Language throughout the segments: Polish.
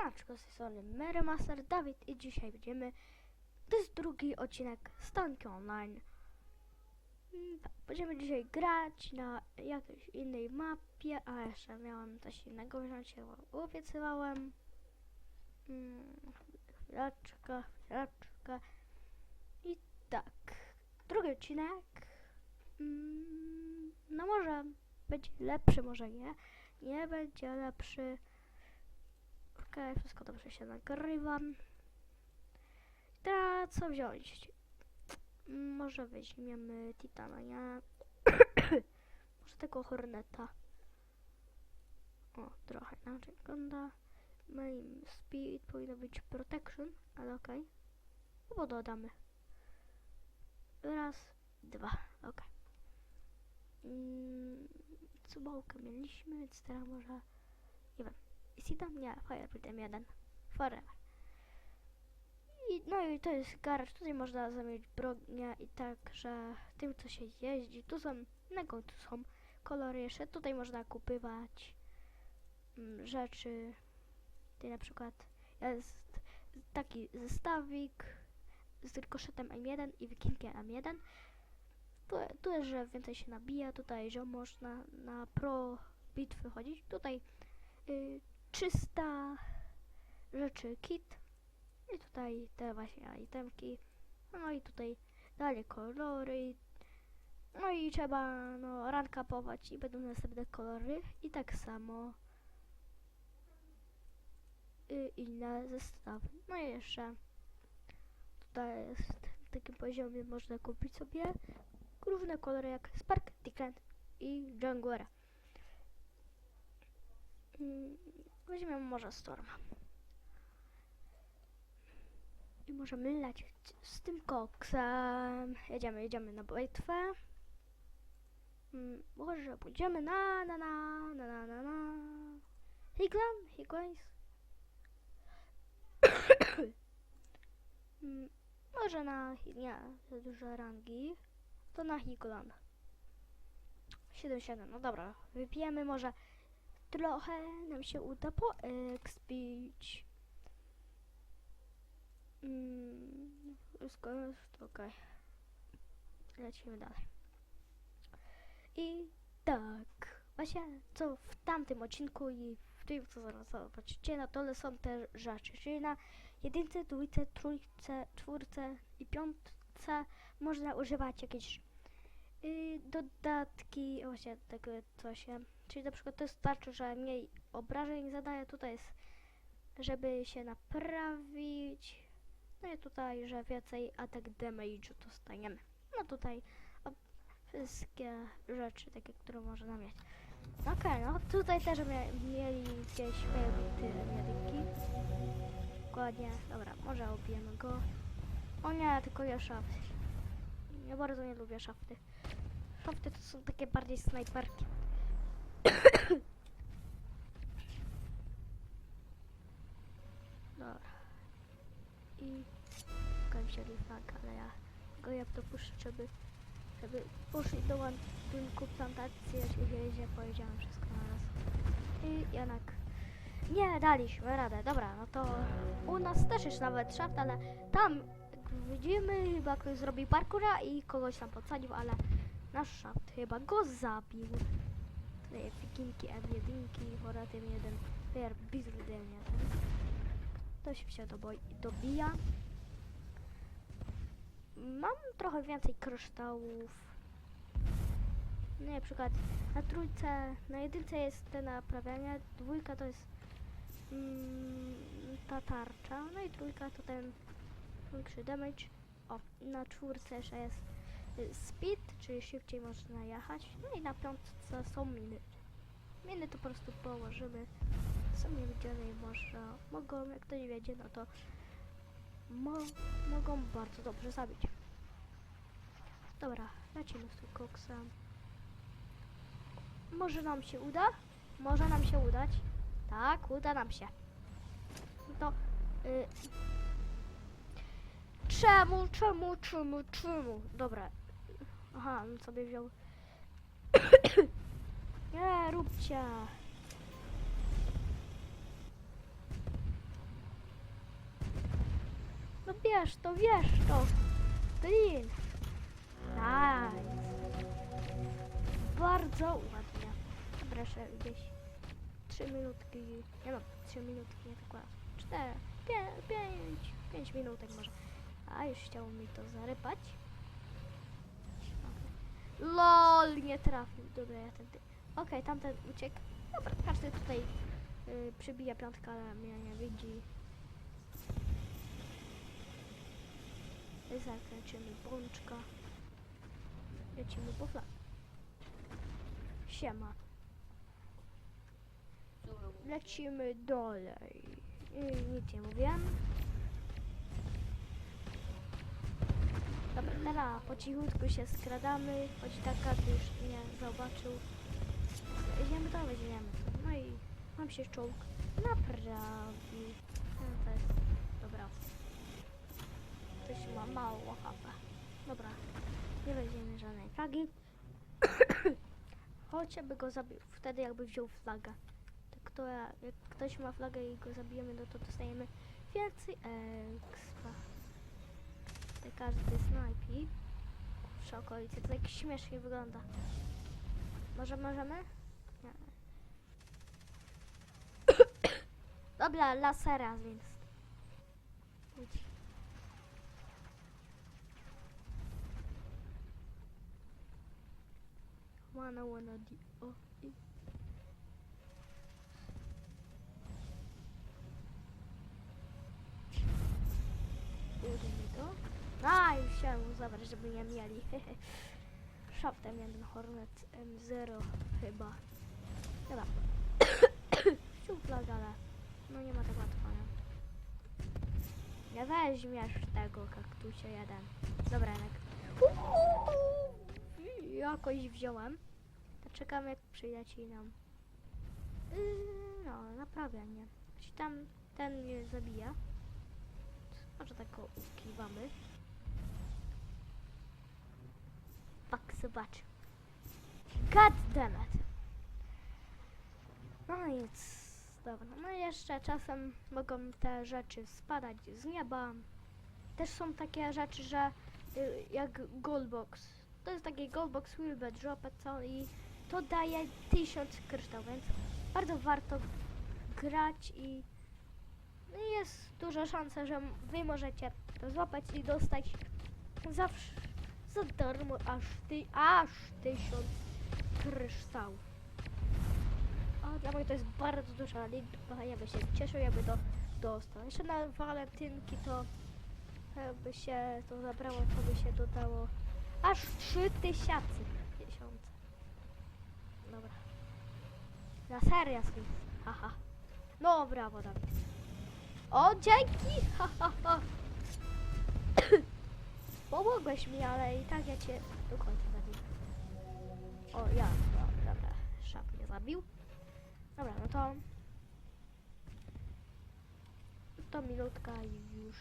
Siemaneczko, z tej strony Master Dawid i dzisiaj będziemy... To jest drugi odcinek Stanki Online. Mm, tak, Będziemy dzisiaj grać na jakiejś innej mapie, a jeszcze miałem coś innego wziąć, wam obiecywałem. Mm, Chwileczkę, chwileczkę. I tak, drugi odcinek. Mm, no może będzie lepszy, może nie. Nie będzie lepszy. Okej, wszystko dobrze się nagrywam. Teraz co wziąć? Mm, Może weźmiemy Titana, nie? Może tego Horneta. O, trochę inaczej wygląda. Main speed powinno być protection, ale okej. No bo dodamy. Raz, dwa, okej. Mm, Cubałkę mieliśmy, więc teraz może... Tam? Nie, Fireproof M1. Forever. I, no i to jest garaż, tutaj można zamienić bronię i tak, że tym co się jeździ, tu są, na końcu są kolory jeszcze, tutaj można kupywać mm, rzeczy, tutaj na przykład jest taki zestawik z rykoszetem M1 i wikingiem M1, tu, tu jest, że więcej się nabija, tutaj, że można na pro bitwy chodzić, tutaj y, 300 rzeczy kit. I tutaj te właśnie itemki. No i tutaj dalej kolory. No i trzeba no rankapować i będą następne kolory. I tak samo. Y, inne zestawy. No i jeszcze tutaj jest w takim poziomie można kupić sobie różne kolory jak Spark, Tickland i Junglera Mm, Weźmiemy może Storma. I możemy lecieć z tym koksem. Jedziemy, jedziemy na bitwę. Mm, Może pójdziemy na na na na na na na. Higlam, Higlams. Mm, Może na nie, za duże rangi. To na Higlam. 7-7, no dobra. Wypijemy może trochę nam się uda poekspić. Mm, wszystko jest okej. Lecimy dalej. I tak, właśnie co w tamtym odcinku i w tym co zaraz zobaczycie, na dole są te rzeczy, czyli na jedynce, dwójce, trójce, czwórce i piątce można używać jakieś y, dodatki, właśnie tego coś, czyli na przykład to wystarczy, że mniej obrażeń zadaje, tutaj jest, żeby się naprawić, no i tutaj, że więcej attack damage'u dostajemy. No tutaj wszystkie rzeczy, takie, które można mieć. Okej, no tutaj też mia mieli gdzieś te mediki. Dokładnie, dobra, może obijemy go. O nie, tylko ja szafty. Ja bardzo nie lubię szafty. Szafty to są takie bardziej snajperki. Dobra. I kończę flag, ale ja go jak to puszczę, żeby, żeby poszli do ładunku plantacji, ja się jeździe, powiedziałem wszystko na raz. I Janak. Nie, daliśmy radę, dobra, no to u nas też jest nawet szaft, ale tam widzimy, chyba ktoś zrobił parkura i kogoś tam podsadził, ale nasz szaft chyba go zabił. Tutaj wikinki M1, Horatem 1, Fair Bizrudem 1. Ktoś się doboi, dobija. Mam trochę więcej kryształów. No, na przykład na trójce, na jedynce jest te naprawianie, dwójka to jest mm, ta tarcza, no i trójka to ten większy damage. O, na czwórce jeszcze jest speed, czyli szybciej można jechać. No i na piątce są miny. Miny to po prostu położymy. Są niewidziane i można, mogą, jak ktoś wiedzie, no to mo mogą bardzo dobrze zabić. Dobra, lecimy z tym koksem. Może nam się uda? Może nam się udać. Tak, uda nam się. No to... Y czemu, czemu, czemu, czemu? Dobra. Aha, on sobie wziął... Nie, róbcie. bierz to, wiesz to. Blin. Nice. Bardzo ładnie. Proszę gdzieś 3 minutki, nie no, 3 minutki, nie tak ładnie. 4, 5, 5 minutek może. A już chciało mi to zarypać. LOL, nie trafił. Dobra, ja ten. Okej, tamten uciekł. Dobra, każdy tutaj y, przybija piątka, ale mnie nie widzi. Zakręcimy bączka. Lecimy po flag. Siema. Lecimy dalej. Y, nic nie mówiłem. Dobra, teraz po cichutku się skradamy, choć tak każdy już nie zobaczył. Jedziemy dalej, jedziemy. No i mam się czołg naprawił. No to jest, dobra. Coś ma mało HP. Dobra, nie weźmiemy żadnej flagi. Chociażby go zabił, wtedy jakby wziął flagę. To kto, jak ktoś ma flagę i go zabijemy, no to dostajemy więcej expa. Tutaj każdy snajpi przy okolicy. To tak śmiesznie wygląda. Może możemy? Nie. Dobra, lasera więc. Idź. Wanna wanna di o Chciałem mu zabrać, żeby nie mieli. Szaftem jeden Hornet M0 chyba. Dobra. Flag, ale no nie ma tak łatwo, nie? Weźmiesz tego kaktusia jeden. Dobra, Janek. Jakoś wziąłem. To jak przyleci nam. Yy, no, naprawianie. Jeśli tam ten mnie zabija. Może tak go ukiwamy. Pak, zobacz. God damn it. No nic. Dobra, no jeszcze czasem mogą te rzeczy spadać z nieba. Też są takie rzeczy, że y, jak goldbox. To jest taki goldbox will drop co i to daje 1000 kryształ, więc bardzo warto grać i no i jest duża szansa, że wy możecie to złapać i dostać zawsze za darmo aż ty, aż 1000 kryształów. A dla mnie to jest bardzo duża liczba, ja bym się cieszył, jakby to dostał. Jeszcze na walentynki to jakby się to zabrało, to by się dodało aż 3000 tysiące. Dobra. Na serio, Smith. Haha. No, brawo, Dawid. O, dzięki! Ha, ha, ha. Pomogłeś mi, ale i tak ja cię do końca zabiję. O, ja, no, dobra, szap mnie zabił. Dobra, no to... To minutka i już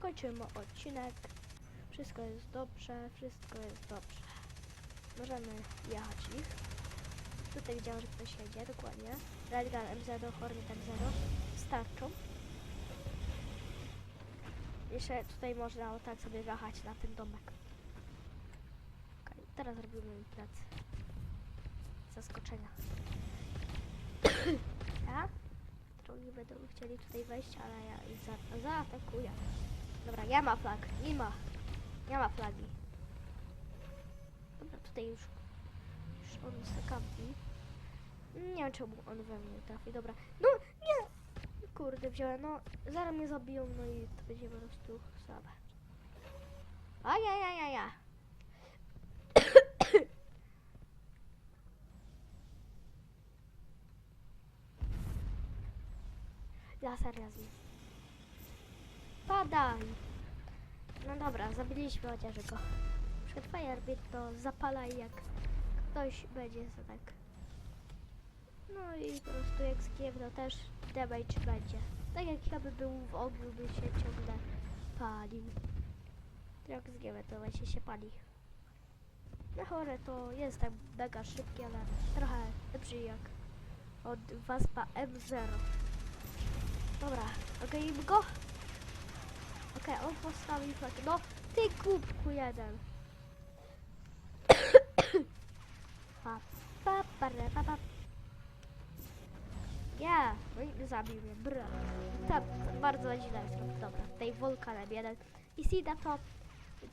kończymy odcinek. Wszystko jest dobrze, wszystko jest dobrze. Możemy jechać ich. Tutaj widziałem, że ktoś jedzie, dokładnie. Redgun M0, Hornet M0 starczą. Jeszcze tutaj można o tak sobie wjechać na ten domek. Okej, teraz robimy im plec. Zaskoczenia. ja? Drogi będą chcieli tutaj wejść, ale ja ich za zaatakuję. Dobra, nie ma flag, nie ma. Nie ma flagi. Dobra, tutaj już, już on se kampi. Nie wiem czemu on we mnie trafi, dobra. No! Kurde, wziąłem, no, zaraz mnie zabiją, no i to będzie po prostu słabe. Ajajajaja. Laser jazdy. Padaj! No dobra, zabiliśmy chociaż go. Przed Firebit to zapalaj jak ktoś będzie za tak. No i po prostu jak skiew to też damage będzie. Tak jak ja by był w ogniu, by się ciągle palił. Jak z to właśnie się pali. Na chore to jest tak mega szybki, ale trochę lepszy jak od Waspa M0. Dobra, ogarnijmy go. Okej, on postawił flagę. No, ty głupku jeden. pa, pa, pa, re, pa, pa. Ja, no zabił mnie, bra. To bardzo źle zrobił. Dobra, tutaj wulkanem jeden. I Sida to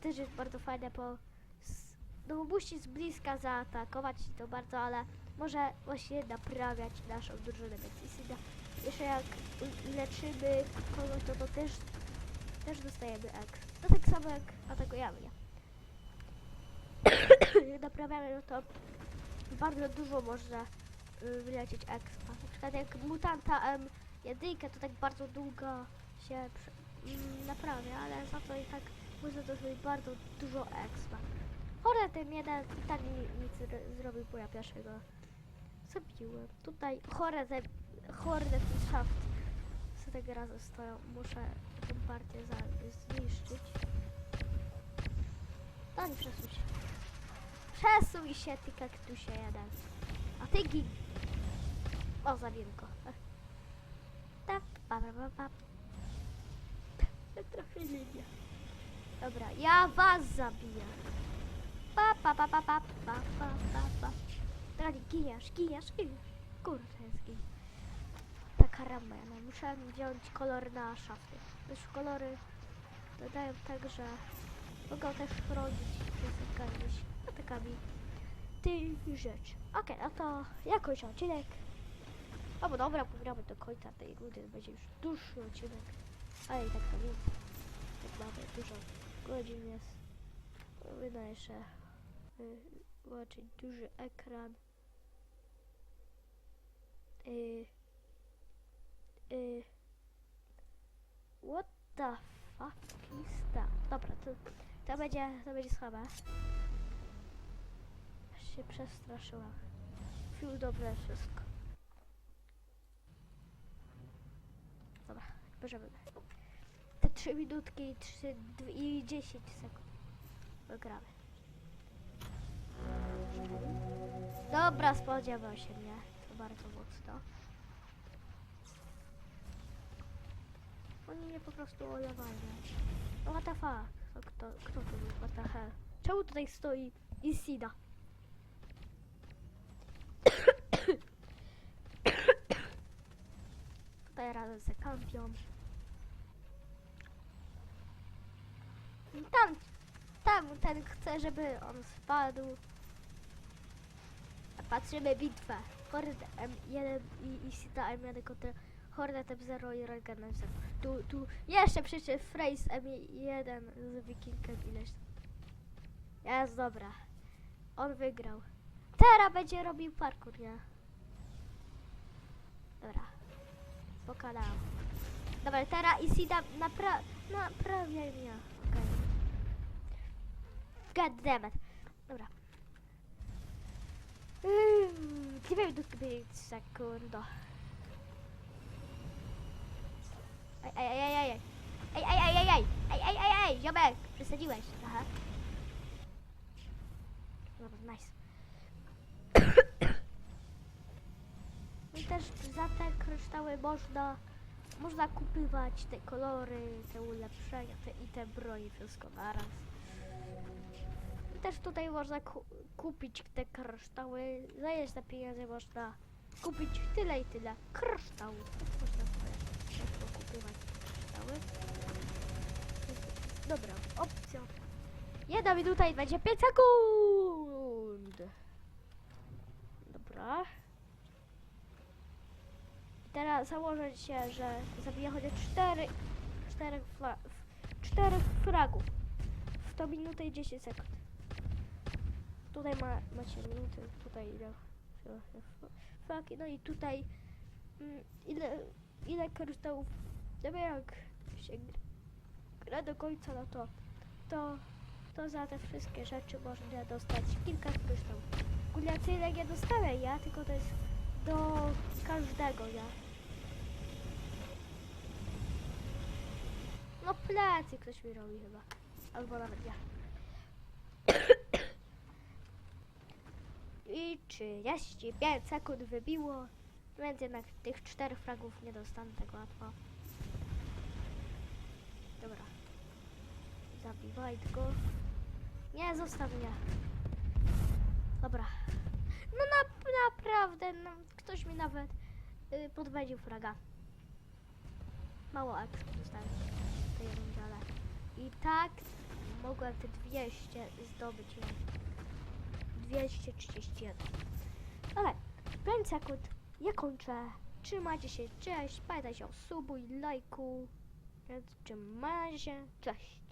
też jest bardzo fajne, bo s- no musi z bliska zaatakować to bardzo, ale może właśnie naprawiać naszą drużynę, więc i Sida jeszcze jak leczymy kogoś, to, to też też dostajemy ek. No tak samo jak atakujemy, nie? Naprawiamy, no to bardzo dużo można y, wylecieć expa. Przykład jak mutanta M1 to tak bardzo długo się mm, naprawia, ale za to i tak można dostać bardzo dużo expa. Chore ten jeden i tak nic zro- zrobił, bo ja pierwszego zabiłem. Tutaj chore ten, chore ten shaft co tak razem stoją. Muszę tę partię zniszczyć. Daj, przesuń się. Przesuń się, ty kaktusie jeden. A ty gin. O, zabiłem go. Tak, pa, pa, pa. Trafili mnie. Dobra, ja was zabiję. Pa, pa, pa, pa, pa, pa, pa, pa, pa. Teraz giniesz, giniesz, giniesz. Kurde, jest gin. Taka ramena. Muszę wziąć kolor na szafy. Też kolory dodają tak, że mogą też chronić przed jakimiś atakami tych rzeczy. Okej, no to jakoś odcinek. No bo dobra, pogramy do końca tej rundy, będzie już dłuższy odcinek. Ale i tak to nic. Tak mamy dużo godzin jest. Wydaje się y, zobaczyć duży ekran. Y, y, what the fuck is that? Dobra, to, to będzie, to będzie słabe. Aż się przestraszyłam. Fiu, dobre wszystko. Bierzemy. Te 3 minutki i 3, dw- i 10 sekund. Wygramy. Dobra, spodziewał się mnie. To bardzo mocno. Oni mnie po prostu olewają. What the fuck? To kto, kto to był? What the hell? Czemu tutaj stoi Isida? Ze kampion. Tam, tam ten chce, żeby on spadł. A Patrzymy bitwę. Horde M1 i Isida M1 kontra Horde M0 i Regan M0. Tu, tu jeszcze przecież Phrase M1 z Wikingiem ileś. Jest dobra. On wygrał. Teraz będzie robił parkour, nie? Dobra. Pokalał. Dobra, teraz Isida napra naprawia mnie. Okej. God damn it. Dobra. Minutki 5 sekund. Ej, ej, ej, ej, ej. Ej, ej, ej, ej, ej. Ej, ej, ej, ej, ziomek. Przesadziłeś nice. I też za te kryształy można, można kupywać te kolory, te ulepszenia te, i te bronie, wszystko naraz. Też tutaj można ku, kupić te kryształy, za jeszcze pieniądze można kupić tyle i tyle kryształów. Tak można łatwo kupywać kryształy. Dobra, opcja. Jedna minuta i 25 sekund. Dobra. Teraz założę się, że zabiję chociaż 4, 4, fla, 4 fragów. W to minutę i 10 sekund. Tutaj ma, macie minuty, tutaj ile flagi, no i tutaj mm, ile, ile kryształów. Żeby jak się gr- gra do końca, no to, to, to za te wszystkie rzeczy można dostać kilka kryształów. Ogólnie tyle nie dostaję ja, tylko to jest do każdego, ja. No plecy ktoś mi robi chyba. Albo nawet ja. I 35 sekund wybiło. Więc jednak tych czterech fragów nie dostanę tak łatwo. Dobra. Wojtku. Nie, zostaw mnie. Dobra. No na, naprawdę, no, ktoś mi nawet y, podwędził fraga. Mało exp dostałem w ale i tak mogłem te 200 zdobyć. nie? 231. Ale 5 sekund. Ja kończę. Trzymajcie się, cześć. Pamiętajcie o subu i lajku. Więc trzymajcie się, cześć.